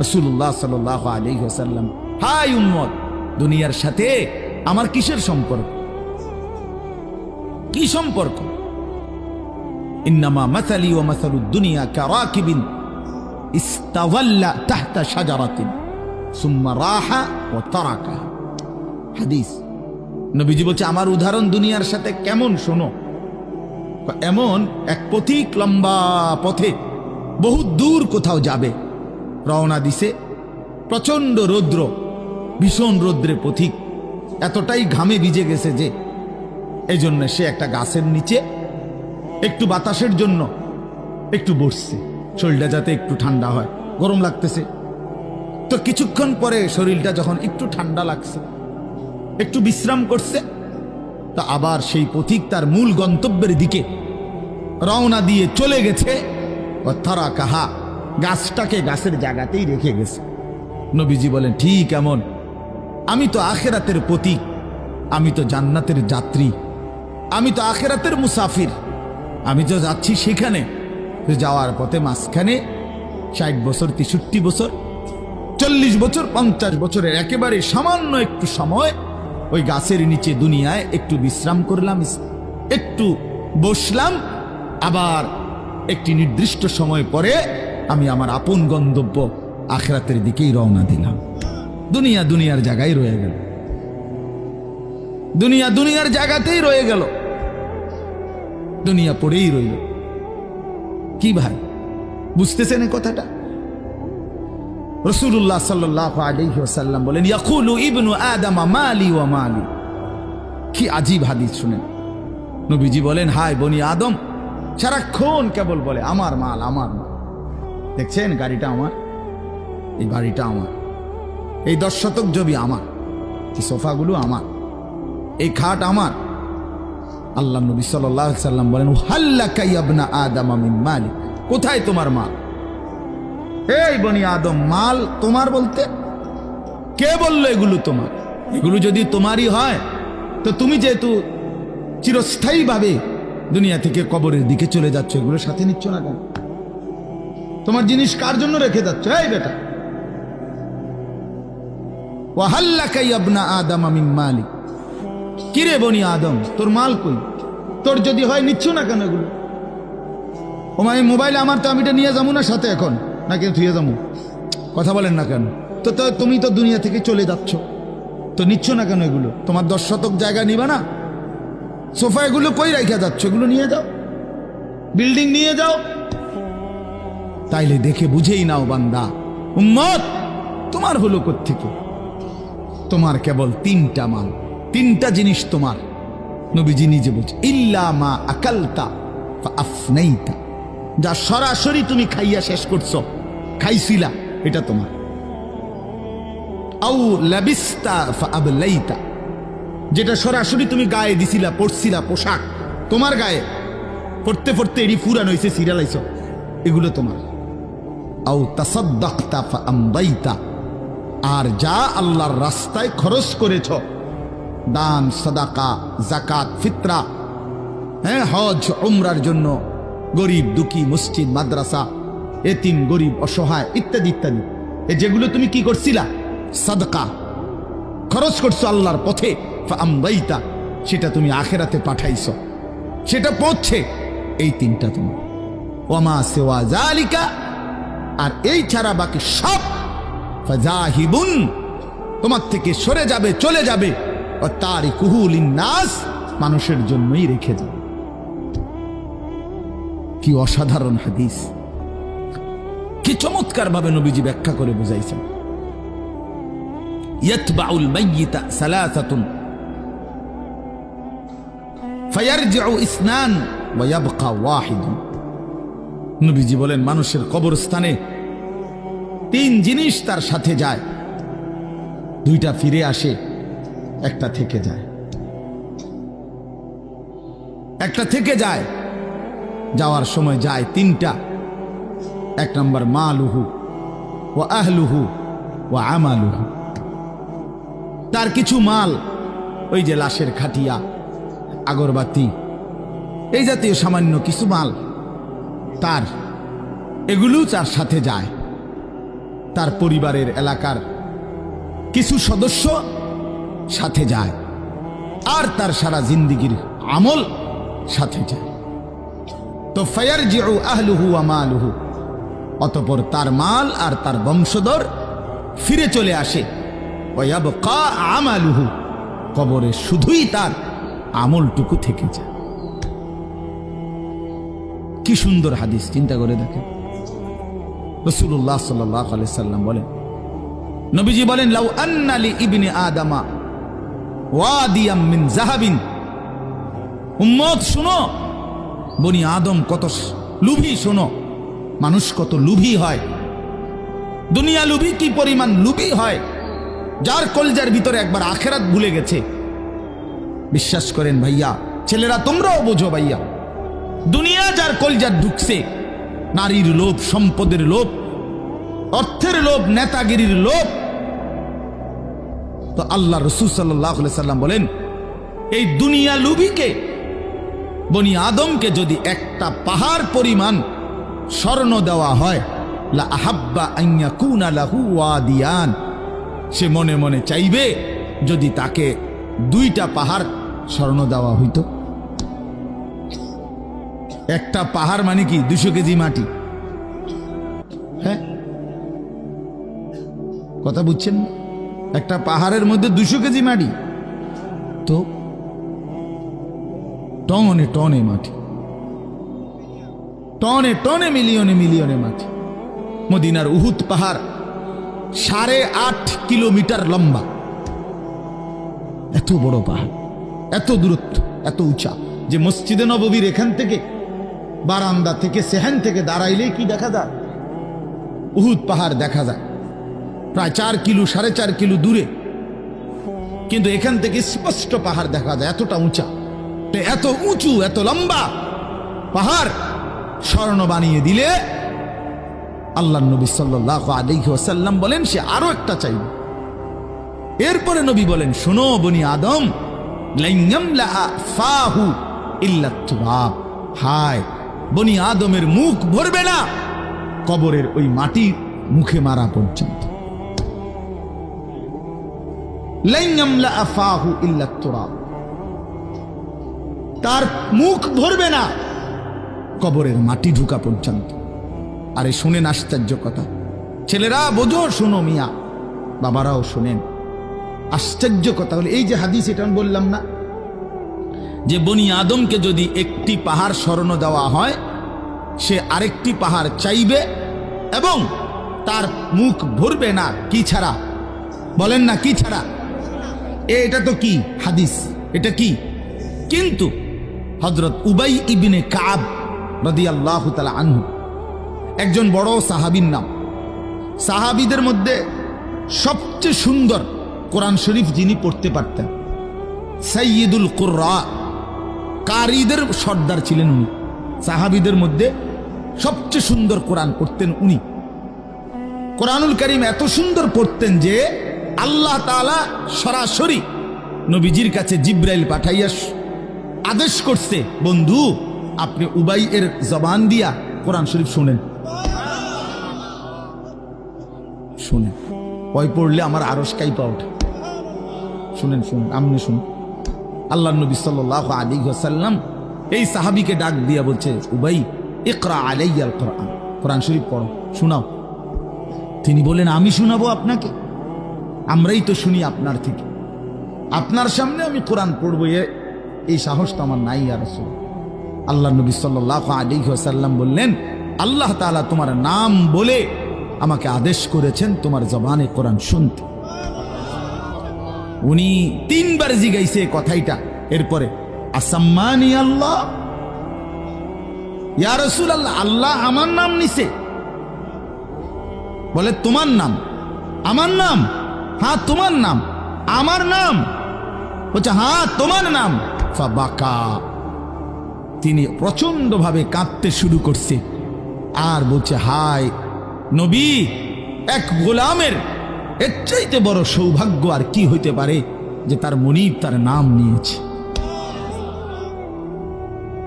রসুল্লাহ সাল আলী হোসাল্লাম হাই উম্মত, দুনিয়ার সাথে আমার কিসের সম্পর্ক? কি সম্পর্ক? ইন্নামা মাসালি ও কারাকিবিন ইস্তাওয়াল্লা তাহতা শাজারাতিন, সুম্মা রাহা ও তারাকা। হাদিস। নবীজি বলছে, আমার উদাহরণ দুনিয়ার সাথে কেমন শোনো? এমন এক পথিক লম্বা পথে বহু দূর কোথাও যাবে। রওনা দিছে। প্রচণ্ড রৌদ্র, ভীষণ রৌদ্রে পথিক। এতটাই ঘামে ভিজে গেছে যে এই জন্য সে একটা গাছের নিচে একটু বাতাসের জন্য একটু বসছে। শরীরটা যাতে একটু ঠান্ডা হয়, গরম লাগতেছে। তো কিছুক্ষণ পরে শরীরটা যখন একটু ঠান্ডা লাগছে, একটু বিশ্রাম করছে, তা আবার সেই পথিক তার মূল গন্তব্যের দিকে রওনা দিয়ে চলে গেছে। তারা কাহা। গাছটাকে গাছের জায়গাতেই রেখে গেছে। নবীজি বলেন, ঠিক এমন। আমি তো আখেরাতের প্রতীক। আমি তো জান্নাতের যাত্রী। আমি তো আখেরাতের মুসাফির। আমি তো যাচ্ছি সেখানে। যাওয়ার পথে মাঝখানে ষাট বছর, তেষট্টি বছর, চল্লিশ বছর, পঞ্চাশ বছরের একেবারে সামান্য একটু সময় ওই গাছের নিচে দুনিয়ায় একটু বিশ্রাম করলাম, একটু বসলাম। আবার একটি নির্দিষ্ট সময় পরে আমি আমার আপন গন্তব্য আখরাতের দিকেই রওনা দিলাম। দুনিয়া দুনিয়ার জায়গায় রয়ে গেল। দুনিয়া দুনিয়ার জায়গাতেই রয়ে গেল। দুনিয়া পড়েই রইল। কি ভাই, বুঝতেছেন এই কথাটা? রসুল্লাহ সাল্লাহ বলেন, ইয়াকুলু ইবনু আদামা মালি ওয়া মালি। কি আজীব হাদিস শুনেন। নবীজি বলেন হাই বনি আদম, সারাক্ষণ কেবল বলে, আমার মাল আমার মাল। দেখছেন? গাড়িটা আমার। এই বাড়িটা আমার। এই দশ শতক জমি আমার। এই সোফাগুলো আমার। এই খাট আমার। আল্লাহ নবী সাল্লাহ সাল্লাম বলেন হাল্লা কাইয়াবনা আদাম আমিন মালিক কোথায় তোমার মাল? এই বনি আদম, মাল তোমার বলতে? কে বলল এগুলো তোমার? এগুলো যদি তোমারই হয়, তো তুমি যেহেতু চিরস্থায়ীভাবে দুনিয়া থেকে কবরের দিকে চলে যাচ্ছ এগুলো সাথে নিচ্ছ না কেন? তোমার জিনিস কার জন্য রেখে যাচ্ছ? এই বেটা। ওয়াহাল্লাকাই আবনা আদম আমিন মালিক কিরে বনি আদম? তোর মাল কই? তোর যদি হয় নিচ্ছ না কেন এগুলো? ও মানে মোবাইল আমার তো আমি এটা নিয়ে যাব না সাথে এখন। না কেন থুয়ে যাব। কথা বলেন না কেন? তো তো, তুমি তো দুনিয়া থেকে চলে যাচ্ছ। তো নিচ্ছ না কেন এগুলো? তোমার দশ শতক জায়গা নিবা না? সোফা এগুলো কই রাখা যাচ্ছ? এগুলো নিয়ে যাও। বিল্ডিং নিয়ে যাও। তাইলে দেখে বুঝেই নাও বান্দা। উম্মত, তোমার হলো থেকে তোমার কেবল তিনটা মাল তিনটা জিনিস তোমার। নবীজি নিজে বলছে, ইল্লা মা আকালতা আফনাইতা। যা সরাসরি তুমি খাইয়া শেষ করছ, খাইছিলা, এটা তোমার। আউ লাবিস্তা আবলাইতা। যেটা সরাসরি তুমি গায়ে দিছিলা পড়ছিলা পোশাক, তোমার গায়ে। পড়তে পড়তে এটি ফুরান হয়েছে সিরিয়ালাইছ এগুলো তোমার। আর যা আল্লাহর রাস্তায় খরচ করেছ, দান, সদাকা জাকাত ফিতরা হ্যাঁ হজ, উমরার জন্য, গরিব, দুঃখী, মসজিদ, মাদ্রাসা, এতিম, গরিব, অসহায়, ইত্যাদি ইত্যাদি। এ যেগুলো তুমি কি করছিলা? সদকা। খরচ করছ আল্লাহর পথে আমদাইতা সেটা তুমি আখেরাতে পাঠাইছ। সেটা পৌঁছে, এই তিনটা তুমি। ওমা সেওয়া জালিকা আর এই ছাড়া বাকি সব ফাজাহিবুন। তোমার থেকে সরে যাবে, চলে যাবে। ও তারই কুহুল নাস, মানুষের জন্যই রেখে যাবে কি অসাধারণ হাদিস। কি চমৎকার ভাবে নবীজি ব্যাখ্যা করে বুঝাইছেন। ইয়াতবাউল মাইয়িতা সালাসাতুন। ফায়ারজিউ ইসনান ওয়া ইয়াবকা ওয়াহিদুন। নবীজি বলেন, মানুষের কবরস্থানে তিন জিনিস তার সাথে যায়। দুইটা ফিরে আসে, একটা থেকে যায়। একটা থেকে যায়, যাওয়ার সময় যায় তিনটা। এক নম্বর মালুহু ও আহলুহু ও আমালুহু। তার কিছু মাল, ওই যে লাশের খাটিয়া, আগরবাতি, এই জাতীয় সামান্য কিছু মাল তার। এগুলো তার সাথে যায়। তার পরিবারের এলাকার কিছু সদস্য সাথে যায়। আর তার সারা জিন্দিগির আমল সাথে যায়। তো ফায়ার জিউ আহলুহু আমালুহু অতপর তার মাল আর তার বংশধর ফিরে চলে আসে। ওয়াবকা আমালুহু। কবরে শুধুই তার আমলটুকু থেকে যায়। কি সুন্দর হাদিস, চিন্তা করে দেখেন। রসুল্লাহ সাল্লাম বলেন, নবীজি বলেন, লাউ আন্নালি ইবনে আদামা জাহাবিন। বনি আদম কত লুভি, শোনো, মানুষ কত হয়। দুনিয়া লুভি কি পরিমাণ লুভি হয়, যার কলজার ভিতরে একবার আখেরাত ভুলে গেছে। বিশ্বাস করেন ভাইয়া, ছেলেরা তোমরাও বোঝো ভাইয়া। দুনিয়া যার কলজার ঢুকছে নারীর লোভ, সম্পদের লোভ, অর্থের লোভ, নেতাগিরির লোভ। তো আল্লাহ রসুল সাল্লাম বলেন, এই দুনিয়া লুবিকে, বনি আদমকে যদি একটা পাহাড় পরিমাণ স্বর্ণ দেওয়া হয় আহাব্বা আইয়া সে মনে মনে চাইবে যদি তাকে দুইটা পাহাড় স্বর্ণ দেওয়া হইতো। একটা পাহাড় মানে কি? দুশো কেজি মাটি। হ্যাঁ? কথা বুঝছেন? একটা পাহাড়ের মধ্যে দুশো কেজি মাটি। তো? টনে টনে মাটি। টনে টনে মিলিয়নে মিলিয়নে মাটি। মদিনার উহুত পাহাড় সাড়ে আট কিলোমিটার লম্বা। এত বড় পাহাড়, এত দূরত্ব, এত উঁচা যে মসজিদে নববীর এখান থেকে বারান্দা থেকে সেহান থেকে দাঁড়াইলেই কি দেখা যায়? উহুদ পাহাড় দেখা যায়। প্রায় চার কিলো, সাড়ে চার কিলো দূরে। কিন্তু এখান থেকে স্পষ্ট পাহাড় দেখা যায়, এতটা উঁচা। এত উঁচু, এত লম্বা পাহাড় স্বর্ণ বানিয়ে দিলে আল্লাহ নবী সাল্লাহ ওসাল্লাম বলেন, সে আরও একটা চাইবে। এরপরে নবী বলেন, শোনো বনি আদম ফাহু হায় বনি আদমের মুখ ভরবে না। কবরের ওই মাটি মুখে মারা পর্যন্ত। তার মুখ ভরবে না। কবরের মাটি ঢুকা পর্যন্ত। আরে শুনেন আশ্চর্য কথা। ছেলেরা, বোঝো, শোনো মিয়া। বাবারাও শোনেন। আশ্চর্য কথা হলে, এই যে হাদিস এটা আমি বললাম না। যে বনি আদমকে যদি একটি পাহাড় স্মরণ দেওয়া হয়, সে আরেকটি পাহাড় চাইবে এবং তার মুখ ভরবে না, কি ছাড়া? বলেন না, কি ছাড়া? এ, এটা তো কি? হাদিস। এটা কি? কিন্তু হজরত উবাই ইবিনে কাব রদি আল্লাহ আনহু, একজন বড় সাহাবির নাম। সাহাবিদের মধ্যে সবচেয়ে সুন্দর কোরআন শরীফ যিনি পড়তে পারতেন সৈয়দুল কুর্রা। কারিদের সর্দার ছিলেন উনি। সাহাবিদের মধ্যে সবচেয়ে সুন্দর কোরআন পড়তেন উনি। কোরআনুল করিম এত সুন্দর পড়তেন যে আল্লাহ তালা সরাসরি নবীজির কাছে জিব্রাইল পাঠাইয়া আদেশ করছে, বন্ধু, আপনি উবাই এর জবান দিয়া কোরআন শরীফ শোনেন। শুনেন। ওই পড়লে আমার আরস কাইপা ওঠে। শুনেন শুনেন, আমনি শুনুন। আল্লাহ নবী সাল্লাহ আলী সাল্লাম এই সাহাবিকে ডাক দিয়া বলছে, উবাই, ইকরা আলাইয়াল কোরআন। কোরআন শরীফ পড়ো, শোনাও। তিনি বলেন আমি শোনাবো আপনাকে। আমরাই তো শুনি আপনার থেকে। আপনার সামনে আমি কোরআন পড়ব এই সাহস তো আমার নাই আর আল্লাহ নবী সাল্লাহ আলী সাল্লাম বললেন, আল্লাহ তালা তোমার নাম বলে আমাকে আদেশ করেছেন তোমার জবানে কোরআন শুনতে। উনি তিনবার জিগাইছে কথাইটা। এরপরে, আসাম্মানি আল্লাহ? ইয়া রসুল আল্লাহ আল্লাহ আমার নাম নিছে। বলে, তোমার নাম? আমার নাম? হ্যাঁ তোমার নাম। আমার নাম? বলছে হ্যাঁ তোমার নাম। বাকা তিনি প্রচণ্ড ভাবে কাঁদতে শুরু করছে। আর বলছে, হায় নবী, এক গোলামের এর চাইতে বড় সৌভাগ্য আর কি হইতে পারে যে তার মনিব তার নাম নিয়েছে?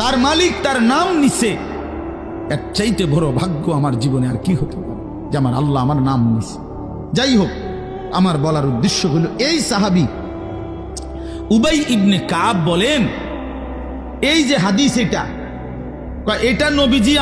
তার মালিক তার নাম নিছে। এর চাইতে বড় ভাগ্য আমার জীবনে আর কি হতে পারে যে আমার আল্লাহ আমার নাম নিছে? যাই হোক, আমার বলার উদ্দেশ্য হলো এই সাহাবি উবাই ইবনে কাব বলেন, এই যে হাদিস এটা এটা নবীজি